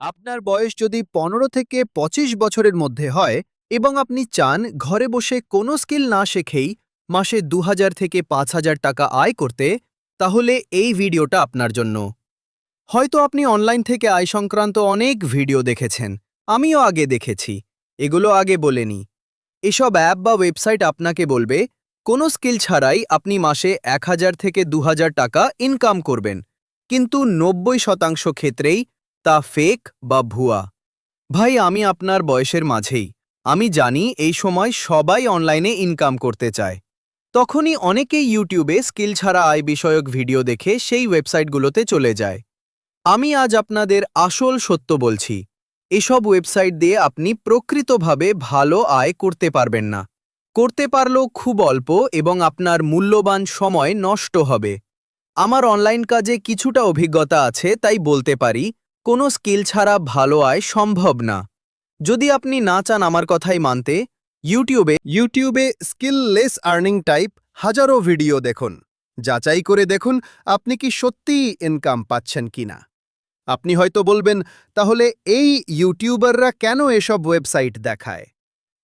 আপনার বয়স যদি পনেরো থেকে পঁচিশ বছরের মধ্যে হয় এবং আপনি চান ঘরে বসে কোনো স্কিল না শেখেই মাসে দু হাজার থেকে পাঁচ হাজার টাকা আয় করতে, তাহলে এই ভিডিওটা আপনার জন্য। হয়তো আপনি অনলাইন থেকে আয় সংক্রান্ত অনেক ভিডিও দেখেছেন, আমিও আগে দেখেছি, এগুলো আগে বলেনি। এসব অ্যাপ বা ওয়েবসাইট আপনাকে বলবে, কোনো স্কিল ছাড়াই আপনি মাসে এক হাজার থেকে দু হাজার টাকা ইনকাম করবেন, কিন্তু নব্বই শতাংশ ক্ষেত্রেই তা ফেক বা ভুয়া? ভাই, আমি আপনার বয়সের মাঝেই। আমি জানি এই সময় সবাই অনলাইনে ইনকাম করতে চায়। তখনই অনেকেই ইউটিউবে স্কিল ছাড়া আয় বিষয়ক ভিডিও দেখে সেই ওয়েবসাইটগুলোতে চলে যায়। আমি আজ আপনাদের আসল সত্য বলছি। এসব ওয়েবসাইট দিয়ে আপনি প্রকৃতভাবে ভালো আয় করতে পারবেন না। করতে পারলেও খুব অল্প এবং আপনার মূল্যবান সময় নষ্ট হবে। আমার অনলাইন কাজে কিছুটা অভিজ্ঞতা আছে, তাই বলতে পারি কোনো স্কিল ছাড়া ভালো আয় সম্ভব না। যদি আপনি না চান আমার কথাই মানতে, ইউটিউবে ইউটিউবে স্কিললেস আর্নিং টাইপ হাজারো ভিডিও দেখুন। যাচাই করে দেখুন আপনি কি সত্যিই ইনকাম পাচ্ছেন কিনা। আপনি হয়তো বলবেন, তাহলে এই ইউটিউবাররা কেন এসব ওয়েবসাইট দেখায়?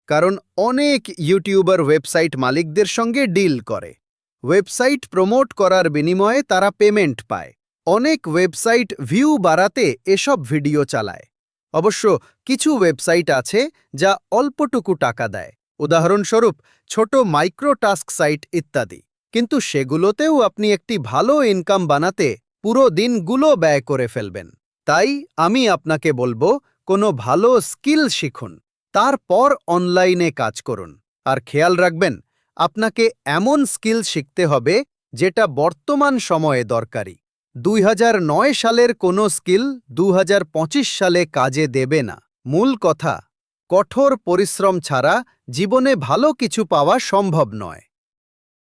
কারণ অনেক ইউটিউবার ওয়েবসাইট মালিকদের সঙ্গে ডিল করে। ওয়েবসাইট প্রমোট করার বিনিময়ে তারা পেমেন্ট পায়। অনেক ওয়েবসাইট ভিউ বাড়াতে এসব ভিডিও চালায়। অবশ্য কিছু ওয়েবসাইট আছে যা অল্পটুকু টাকা দেয়। উদাহরণস্বরূপ, ছোট মাইক্রো টাস্ক সাইট ইত্যাদি। কিন্তু সেগুলোতেও আপনি একটি ভালো ইনকাম বানাতে পুরো দিনগুলো ব্যয় করে ফেলবেন। তাই আমি আপনাকে বলব, কোনো ভালো স্কিল শিখুন। তারপর অনলাইনে কাজ করুন। আর খেয়াল রাখবেন, আপনাকে এমন স্কিল শিখতে হবে যেটা বর্তমান সময়ে দরকারি। দুই হাজার নয় সালের কোনো স্কিল দু হাজার পঁচিশ সালে কাজে দেবে না। মূল কথা, কঠোর পরিশ্রম ছাড়া জীবনে ভালো কিছু পাওয়া সম্ভব নয়।